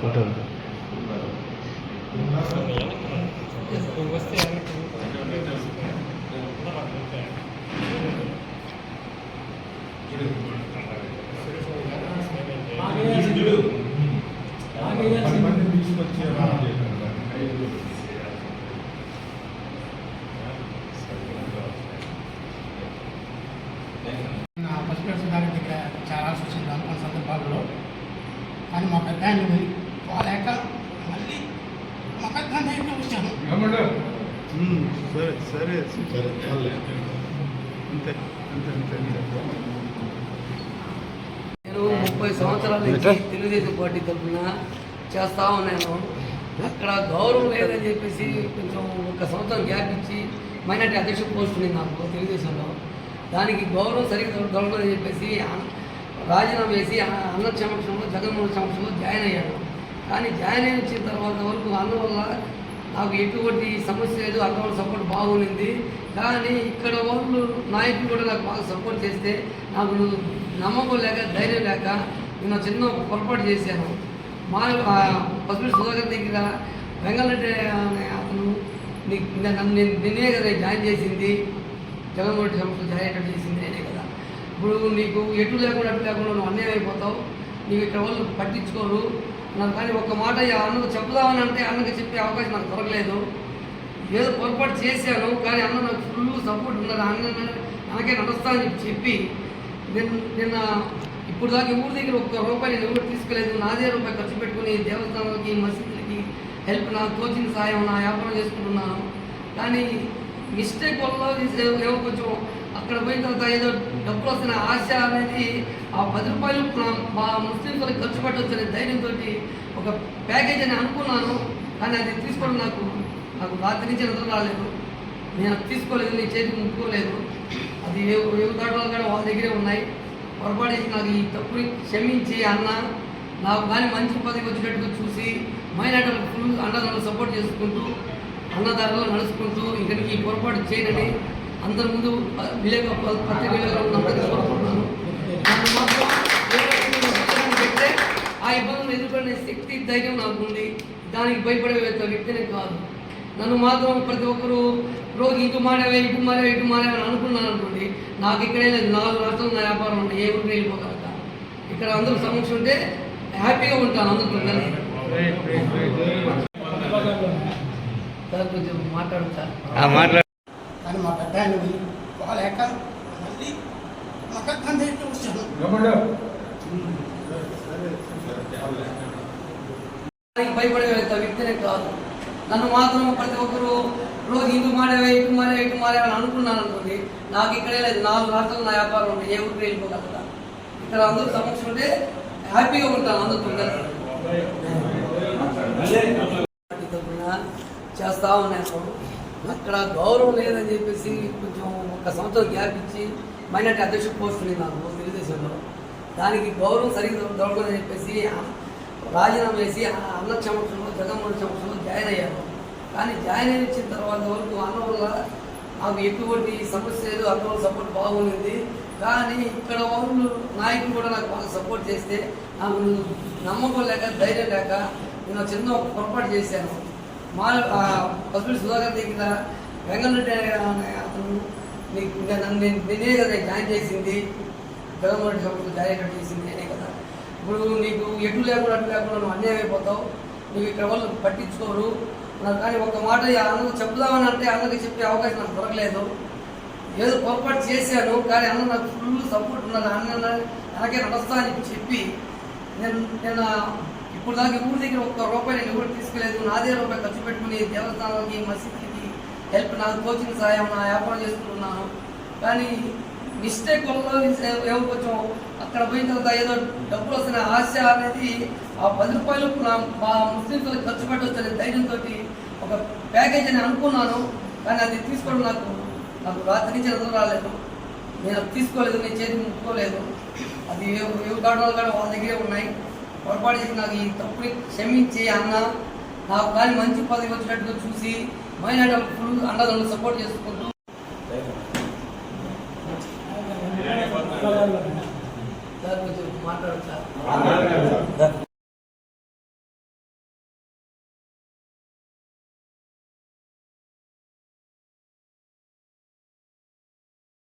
Photo first class దగ్గర చాలా ఆలోచించింది అనుకున్న సందర్భాల్లో కానీ మా పెద్ద పోలేక మళ్ళీ వచ్చాను. సరే సరే సరే. అంతే అంతే అంతే అంతే. నేను ముప్పై సంవత్సరాల నుంచి తెలుగుదేశం పార్టీ తరఫున చేస్తా ఉన్నాను. అక్కడ గౌరవం లేదని చెప్పేసి కొంచెం ఒక సంవత్సరం గ్యాప్ ఇచ్చి మైనార్టీ అధ్యక్ష పోస్ట్ ఉంది నాకు తెలుగుదేశంలో. దానికి గౌరవం సరిగ్గా దొరకదని చెప్పేసి రాజీనామా వేసి అన్న అన్న సమక్షంలో జగన్మోహన్ సమక్షంలో జాయిన్ అయ్యాను. కానీ జాయిన్ అయిన వచ్చిన తర్వాత వరకు అన్న వల్ల నాకు ఎటువంటి సమస్య లేదు అన్న వాళ్ళ సపోర్ట్ బాగుంది కానీ ఇక్కడ వాళ్ళు నాయకులు కూడా నాకు బాగా సపోర్ట్ చేస్తే నాకు నమ్మకం లేక ధైర్యం లేక నేను చిన్న పొరపాటు చేశాను. మా పసిపిడి సుధాకర్ దగ్గర వెంగళరెడ్డి అనే అతను నన్ను నేను నిన్నే కదా జాయిన్ చేసింది. జగన్మోహన్ సంస్థ జాయిన్ అయ్యేటట్టు చేసింది నేనే కదా. ఇప్పుడు నీకు ఎటు లేకుండా అటు లేకుండా నువ్వు అన్యాయం అయిపోతావు. నీకు ఇక్కడ వాళ్ళు పట్టించుకోరు. నాకు కానీ ఒక్క మాట అన్నకు చెప్దామని అంటే అన్నకి చెప్పే అవకాశం నాకు దొరకలేదు. ఏదో పొరపాటు చేశాను కానీ అన్న నాకు ఫుల్ సపోర్ట్ ఉన్నది. అన్న నాకే నడుస్తా అని చెప్పి నేను నిన్న ఇప్పుడు దాకా ఊరి దగ్గర ఒక్క రూపాయి నేను ఎవరు తీసుకోలేదు. నాదే రూపాయి ఖర్చు పెట్టుకుని దేవస్థానాలకి మసీదులకి హెల్ప్ నా తోచిన సాయం నా వ్యాపారం చేసుకుంటున్నాను. కానీ మిస్టేక్ వల్ల ఏమో కొంచెం అక్కడ పోయిన తర్వాత ఏదో డబ్బులు వస్తున్న ఆశ అనేది ఆ పది రూపాయలు మా ముస్లింస్ వాళ్ళకి ఖర్చు పెట్టవచ్చు అనే ధైర్యంతో ఒక ప్యాకేజ్ అని అనుకున్నాను. కానీ అది తీసుకోవడం నాకు నాకు రాత్రి నుంచి నిద్ర రాలేదు. నేను అది తీసుకోలేదు నీ చేతికి ముట్టుకోలేదు. అది ఏ ఏ దాంట్లో కూడా వాళ్ళ దగ్గరే ఉన్నాయి. పొరపాటు చేసి నాకు ఈ తప్పుని క్షమించి అన్న. నాకు కానీ మంచి పదవి వచ్చేటట్టుగా చూసి మైనార్టీ ఫుల్ అన్నదాన్ని సపోర్ట్ చేసుకుంటూ అన్నదారులు నడుచుకుంటూ ఇక్కడికి పొరపాటు చేయనని అందరి ముందు విలేక పత్రిక అందరికీ కోరుకుంటున్నాను. మాత్రం పెడితే ఆ ఇబ్బందులు ఎదుర్కొనే శక్తి ధైర్యం నాకు ఉంది దానికి భయపడే వ్యక్తినే కాదు. నన్ను మాత్రం ప్రతి ఒక్కరూ రోజు ఇటు మానేవే ఇటు మానేవే ఇటు మానేవే అని అనుకున్నాను అనుకోండి నాకు ఇక్కడే లేదు. నాలుగు రాష్ట్రాలు నా వ్యాపారం ఉంది ఏ ఊరికి వెళ్ళిపోగలుగుతా. ఇక్కడ అందరూ సమక్షం ఉంటే హ్యాపీగా ఉంటాను అందరితో కలిసి కొంచెం మాట్లాడుతా మాట్లాడు. కానీ మా పెద్ద ఆయన పోలేక మళ్ళీ మా పెద్ద ఆయన వచ్చాను ఏమంటారు దానికి భయపడే వ్యక్తినే కాదు. నన్ను మాత్రం ప్రతి ఒక్కరూ రోజు ఇటు మారేవే ఇటు మారేవే ఇటు మారేవే అని అనుకున్నాను అనుకోండి నాకు ఇక్కడే లేదు నాలుగు రాష్ట్రాలు నా వ్యాపారం ఉంది ఏ ఊరికి వెళ్ళిపోగలుగుతా? ఇక్కడ అందరూ సమక్షం ఉంటే హ్యాపీగా ఉంటాను అందరితో కలిసి చేస్తా ఉన్నాను. అక్కడ గౌరవం లేదని చెప్పేసి కొంచెం ఒక సంవత్సరం గ్యాప్ ఇచ్చి మైనార్టీ అధ్యక్ష పోస్ట్ ఉంది నాకు తెలుగుదేశంలో. దానికి గౌరవం సరిగ్గా దొరకదని చెప్పేసి రాజీనామా వేసి అన్న సమక్షంలో జగన్మోహన్ సమక్షంలో జాయిన్ అయ్యాను కానీ జాయిన్ అయిన వచ్చిన తర్వాత వరకు అన్న వల్ల నాకు ఎటువంటి సమస్య లేదు అన్న సపోర్ట్ బాగుంది. కానీ ఇక్కడ వాళ్ళు నాయకులు కూడా నాకు బాగా సపోర్ట్ చేస్తే నాకు నమ్మకం లేక ధైర్యం లేక నేను చిన్న పొరపాటు చేశాను. మా పసిపిడి సుధాకర్ దగ్గర వెంగళరెడ్డి అతను నీకు ఇంకా నన్ను నేను నేనే కదా జాయిన్ చేసింది గవర్నమెంట్ రెడ్డి జాయిన్ అయ్యేటట్టు చేసింది నేనే కదా. ఇప్పుడు నీకు ఎటు లేకుండా అటు లేకుండా నువ్వు అన్యాయం అయిపోతావు నీకు ఇక్కడ వాళ్ళు పట్టించుకోరు. నాకు కానీ ఒక మాట అన్నకు చెప్దామని అంటే అన్నకి చెప్పే అవకాశం నాకు దొరకలేదు. ఏదో పొరపాటు చేశాను కానీ అన్న నాకు ఫుల్ సపోర్ట్ ఉన్నది. అన్న అలాగే నడుస్తా అని చెప్పి నేను నేను ఇప్పుడు దానికి ఊరి దగ్గర ఒక్క రూపాయి నేను ఎవరు తీసుకోలేదు. నాదే రూపాయి ఖర్చు పెట్టుకుని దేవస్థానాలకి మసీదులకి హెల్ప్ నాకు కోచింగ్ సాయం నా వ్యాపారం చేసుకుంటున్నాను. కానీ మిస్టేక్ వల్ల ఏమో కొంచెం అక్కడ పోయిన తర్వాత ఏదో డబ్బులు వస్తున్న ఆశ అనేది ఆ పది రూపాయలు నా- మా ముస్లింస్ ఖర్చు పెట్టవచ్చు అనే ధైర్యంతో ఒక ప్యాకేజ్ అని అనుకున్నాను. కానీ అది తీసుకోవడం నాకు నాకు రాత్రి నుంచి ఎదురు రాలేదు. నేను అది తీసుకోలేదు నేను చేతి ముట్టుకోలేదు. అది ఏ ఏ కారణాలు కూడా వాళ్ళ దగ్గరే ఉన్నాయి. పొరపాటు చేసి నాకు ఈ తప్పుని క్షమించి అన్న నాకు కానీ మంచి పదవి వచ్చినట్టుగా చూసి ఫుల్ అండదండ సపోర్ట్ చేసుకుంటూ సార్ కొంచెం మాట్లాడచ్చు.